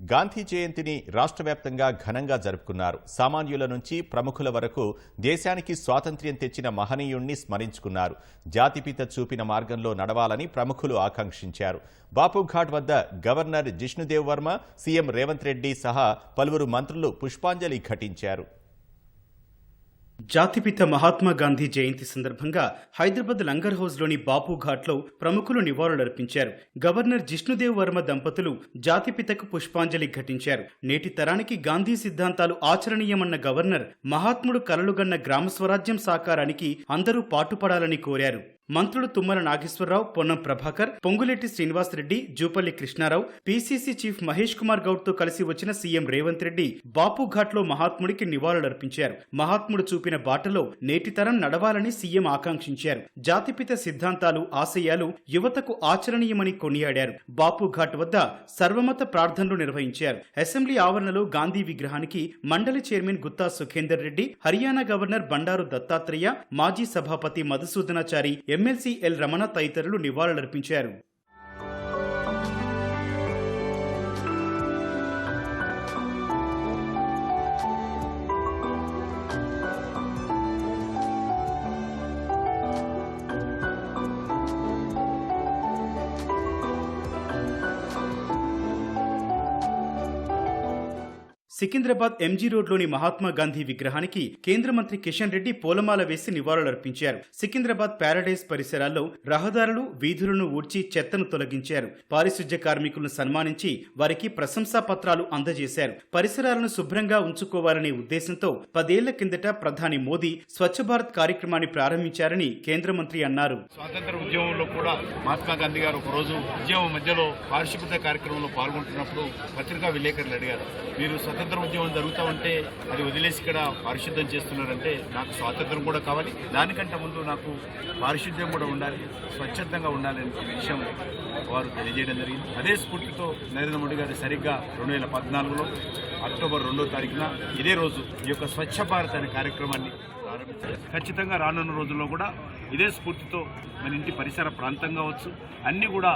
గాంధీ జయంతిని రాష్ట్ర వ్యాప్తంగా ఘనంగా జరుపుకున్నారు. సామాన్యుల నుంచి ప్రముఖుల వరకు దేశానికి స్వాతంత్ర్యం తెచ్చిన మహనీయుణ్ణి స్మరించుకున్నారు. జాతిపిత చూపిన మార్గంలో నడవాలని ప్రముఖులు ఆకాంక్షించారు. బాపుఘాట్ వద్ద గవర్నర్ జిష్ణుదేవ్ వర్మ సీఎం రేవంత్ రెడ్డి సహా పలువురు మంత్రులు పుష్పాంజలి ఘటించారు. జాతిపిత మహాత్మా గాంధీ జయంతి సందర్భంగా హైదరాబాద్ లంగర్ హౌస్లోని బాపు ఘాట్లో ప్రముఖులు నివాళులర్పించారు. గవర్నర్ జిష్ణుదేవ్ వర్మ దంపతులు జాతిపితకు పుష్పాంజలి ఘటించారు. నేటి తరానికి గాంధీ సిద్ధాంతాలు ఆచరణీయమన్న గవర్నర్ మహాత్ముడు కలలుగన్న గ్రామ స్వరాజ్యం సాకారానికి అందరూ పాటుపడాలని కోరారు. మంత్రులు తుమ్మల నాగేశ్వరరావు పొన్నం ప్రభాకర్ పొంగులేటి శ్రీనివాసరెడ్డి జూపల్లి కృష్ణారావు పీసీసీ చీఫ్ మహేష్ కుమార్ గౌడ్తో కలిసి వచ్చిన సీఎం రేవంత్ రెడ్డి బాపుఘాట్లో మహాత్ముడికి నివాళులర్పించారు. మహాత్ముడు చూపిన బాటలో నేటి తరం నడవాలని సీఎం ఆకాంక్షించారు. జాతిపిత సిద్ధాంతాలు ఆశయాలు యువతకు ఆచరణీయమని కొనియాడారు. బాపుఘాట్ వద్ద సర్వమత ప్రార్థనలు నిర్వహించారు. అసెంబ్లీ ఆవరణలో గాంధీ విగ్రహానికి మండలి చైర్మన్ గుత్తా సుఖేందర్ రెడ్డి హర్యానా గవర్నర్ బండారు దత్తాత్రేయ మాజీ సభాపతి మధుసూదనాచారి ఎమ్మెల్సీ ఎల్ రమణ తదితరులు నివాళులర్పించారు. సికింద్రాబాద్ ఎంజీ రోడ్లోని మహాత్మా గాంధీ విగ్రహానికి కేంద్ర మంత్రి కిషన్ రెడ్డి పూలమాల వేసి నివాళులర్పించారు సికింద్రాబాద్ ప్యారడైజ్ పరిసరాల్లో రహదారులు వీధులను ఊడ్చి చెత్తను తొలగించారు. పారిశుధ్య కార్మికులను సన్మానించి వారికి ప్రశంసా పత్రాలు అందజేశారు. పరిసరాలను శుభ్రంగా ఉంచుకోవాలనే ఉద్దేశంతో పదేళ్ళ కిందట ప్రధాని మోదీ స్వచ్ఛ భారత్ కార్యక్రమాన్ని ప్రారంభించారని కేంద్ర మంత్రి అన్నారు. స్వాతంత్ర ఉద్యమంలో కూడా మహాత్మా గాంధీ గారు ఒక రోజు ఉద్యమం మధ్యలో పారిశుభ్రత కార్యక్రమంలో పాల్గొంటున్నప్పుడు పత్రికా విలేకరులు అడిగారు. మీరు స్వతంత్ర ఉద్యమం జరుగుతూ ఉంటే అది వదిలేసి ఇక్కడ పారిశుద్ధ్యం చేస్తున్నారంటే నాకు స్వాతంత్రం కూడా కావాలి. దానికంటే ముందు నాకు పారిశుద్ధ్యం కూడా ఉండాలి స్వచ్ఛందంగా ఉండాలి అనే విషయం వారు తెలియజేయడం జరిగింది. అదే స్ఫూర్తితో నరేంద్ర మోడీ గారు సరిగ్గా రెండు వేల పద్నాలుగులో అక్టోబర్ రెండో తారీఖున ఇదే రోజు ఈ యొక్క స్వచ్ఛ భారత్ అనే కార్యక్రమాన్ని ప్రారంభించారు. ఖచ్చితంగా రానున్న రోజుల్లో కూడా ఇదే స్ఫూర్తితో మన ఇంటి పరిసర ప్రాంతం కావచ్చు అన్నీ కూడా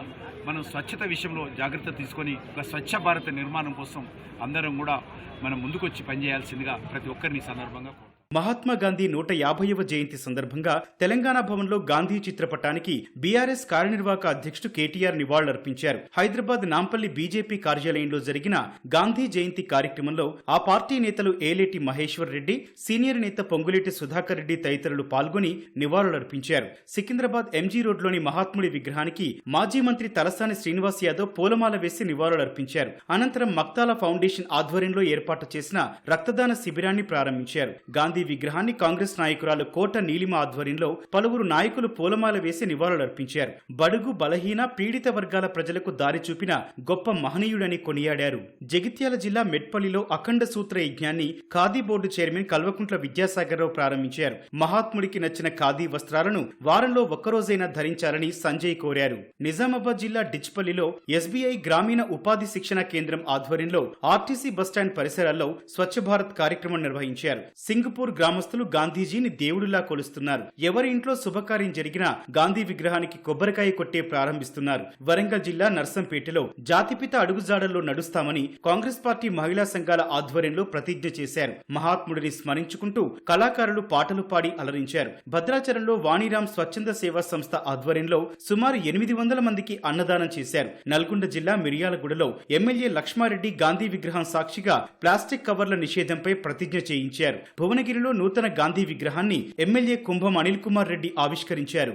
మనం స్వచ్ఛత విషయంలో జాగ్రత్త తీసుకొని ఒక స్వచ్ఛ భారత నిర్మాణం కోసం అందరం కూడా మనం ముందుకొచ్చి పనిచేయాల్సిందిగా ప్రతి ఒక్కరిని సందర్భంగా మహాత్మా గాంధీ నూట యాభైవ జయంతి సందర్భంగా తెలంగాణ భవన్లో గాంధీ చిత్రపటానికి బీఆర్ఎస్ కార్యనిర్వాహక అధ్యక్షుడు కేటీఆర్ నివాళులర్పించారు. హైదరాబాద్ నాంపల్లి బీజేపీ కార్యాలయంలో జరిగిన గాంధీ జయంతి కార్యక్రమంలో ఆ పార్టీ నేతలు ఏలేటి మహేశ్వర్ రెడ్డి సీనియర్ నేత పొంగులేటి సుధాకర్ రెడ్డి తదితరులు పాల్గొని నివాళులర్పించారు. సికింద్రాబాద్ ఎంజీ రోడ్లోని మహాత్ముడి విగ్రహానికి మాజీ మంత్రి తలసాని శ్రీనివాస్ యాదవ్ పూలమాల వేసి నివాళులర్పించారు. అనంతరం మక్తాల ఫౌండేషన్ ఆధ్వర్యంలో ఏర్పాటు చేసిన రక్తదాన శిబిరాన్ని ప్రారంభించారు. గాంధీ విగ్రహాన్ని కాంగ్రెస్ నాయకురాలు కోట నీలిమ ఆధ్వర్యంలో పలువురు నాయకులు పూలమాల వేసి నివాళులర్పించారు. బడుగు బలహీన పీడిత వర్గాల ప్రజలకు దారి చూపిన గొప్ప మహనీయుడని కొనియాడారు. జగిత్యాల జిల్లా మెట్పల్లిలో అఖండ సూత్ర యజ్ఞాన్ని ఖాదీ బోర్డు చైర్మన్ కల్వకుంట్ల విద్యాసాగర్రావు ప్రారంభించారు. మహాత్ముడికి నచ్చిన ఖాదీ వస్త్రాలను వారంలో ఒక్కరోజైనా ధరించాలని సంజయ్ కోరారు. నిజామాబాద్ జిల్లా డిచ్పల్లిలో ఎస్బీఐ గ్రామీణ ఉపాధి శిక్షణ కేంద్రం ఆధ్వర్యంలో ఆర్టీసీ బస్టాండ్ పరిసరాల్లో స్వచ్ఛ భారత్ కార్యక్రమం నిర్వహించారు. సింగపూర్ గ్రామస్తులు గాంధీజీని దేవుడిలా కొలుస్తున్నారు. ఎవరి ఇంట్లో శుభకార్యం జరిగినా గాంధీ విగ్రహానికి కొబ్బరికాయ కొట్టే ప్రారంభిస్తున్నారు. వరంగల్ జిల్లా నర్సంపేటలో జాతిపిత అడుగుజాడల్లో నడుస్తామని కాంగ్రెస్ పార్టీ మహిళా సంఘాల ఆధ్వర్యంలో ప్రతిజ్ఞ చేశారు. మహాత్ముడిని స్మరించుకుంటూ కళాకారులు పాటలు పాడి అలరించారు. భద్రాచలంలో వాణిరామ్ స్వచ్ఛంద సేవా సంస్థ ఆధ్వర్యంలో సుమారు ఎనిమిది వందల మందికి అన్నదానం చేశారు. నల్గొండ జిల్లా మిర్యాలగూడలో ఎమ్మెల్యే లక్ష్మారెడ్డి గాంధీ విగ్రహం సాక్షిగా ప్లాస్టిక్ కవర్ల నిషేధంపై ప్రతిజ్ఞ చేయించారు. భువనగిరి భువనగిరిలో నూతన గాంధీ విగ్రహాన్ని ఎమ్మెల్యే కుంభం అనిల్ కుమార్ రెడ్డి ఆవిష్కరించారు.